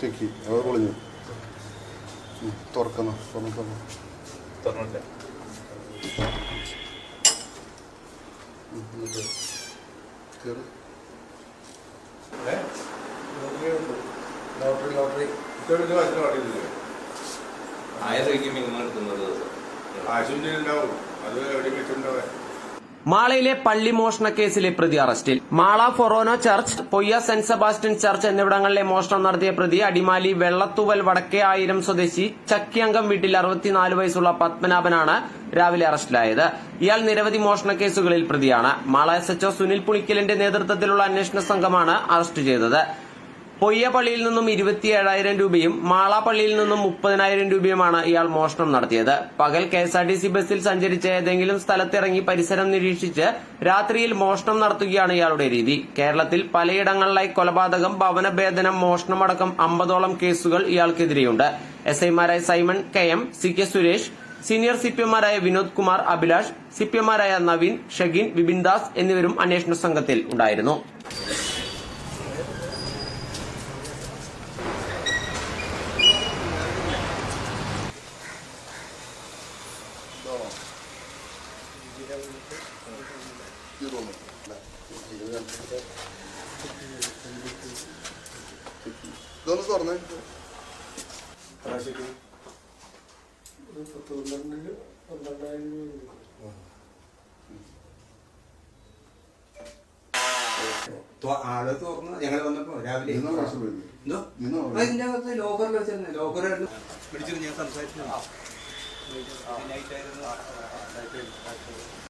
തെക്കി അത് പൊളിഞ്ഞു തുറക്കണം തുറന്നു തുറന്നു. തുറന്നില്ല കേറ്. Lottery lottery. ഇതൊരു വശം അറിയില്ലേ ആയിരം മിനിമം എടുക്കുന്നത് ആശുപത്രി ഉണ്ടാവും. അത് എവിടെ വെച്ചിട്ടുണ്ടാവേ മാളയിലെ പള്ളി മോഷണ കേസിലെ പ്രതി അറസ്റ്റിൽ. Mala forane church Poyya saint Sebastian church എന്നിവിടങ്ങളിലെ മോഷണം നടത്തിയ പ്രതി അടിമാലി വെള്ളത്തൂവൽ വടക്കേ ആയിരം സ്വദേശി ചക്കിയംഗം വീട്ടിൽ അറുപത്തിനാല് വയസ്സുള്ള പത്മനാഭനാണ് രാവിലെ അറസ്റ്റിലായത്. ഇയാൾ നിരവധി മോഷണ കേസുകളിൽ പ്രതിയാണ്. മാള എസ് എച്ച്ഒ സുനിൽ പുളിക്കലിന്റെ നേതൃത്വത്തിലുള്ള അന്വേഷണ സംഘമാണ് അറസ്റ്റ് ചെയ്തത്. പൊയ്യ പള്ളിയിൽ നിന്നും ഇരുപത്തിയേഴായിരം രൂപയും മാളാപ്പള്ളിയിൽ നിന്നും മുപ്പതിനായിരം രൂപയുമാണ് ഇയാൾ മോഷണം നടത്തിയത്. പകൽ K S R T C ബസ്സിൽ സഞ്ചരിച്ച ഏതെങ്കിലും സ്ഥലത്തിറങ്ങി പരിസരം നിരീക്ഷിച്ച് രാത്രിയിൽ മോഷണം നടത്തുകയാണ് ഇയാളുടെ രീതി. കേരളത്തിൽ പലയിടങ്ങളിലായി കൊലപാതകം ഭവനഭേദനം മോഷണമടക്കം അമ്പതോളം കേസുകൾ ഇയാൾക്കെതിരെയുണ്ട്. എസ് ഐമാരായ Simon K M C K Suresh senior സിപിഎമാരായ Vinod Kumar Abhilash സിപിഎമാരായ നവീൻ ഷഗിൻ വിപിൻ ദാസ് എന്നിവരും അന്വേഷണ സംഘത്തിൽ ഉണ്ടായിരുന്നു. ഇതൊന്ന് തുറന്നേ പന്ത്രണ്ടിന് പന്ത്രണ്ടായിരം രൂപ ആൾ തുറന്ന് ഞങ്ങൾ വന്നപ്പോ രാവിലെ എന്തോ ഇതിന്റെ അകത്ത് ലോക്കറിൽ വെച്ചിരുന്നു. ലോക്കറായിരുന്നു വിളിച്ചിട്ട് ഞാൻ സംസാരിച്ചു. ലൈറ്റായിരുന്നു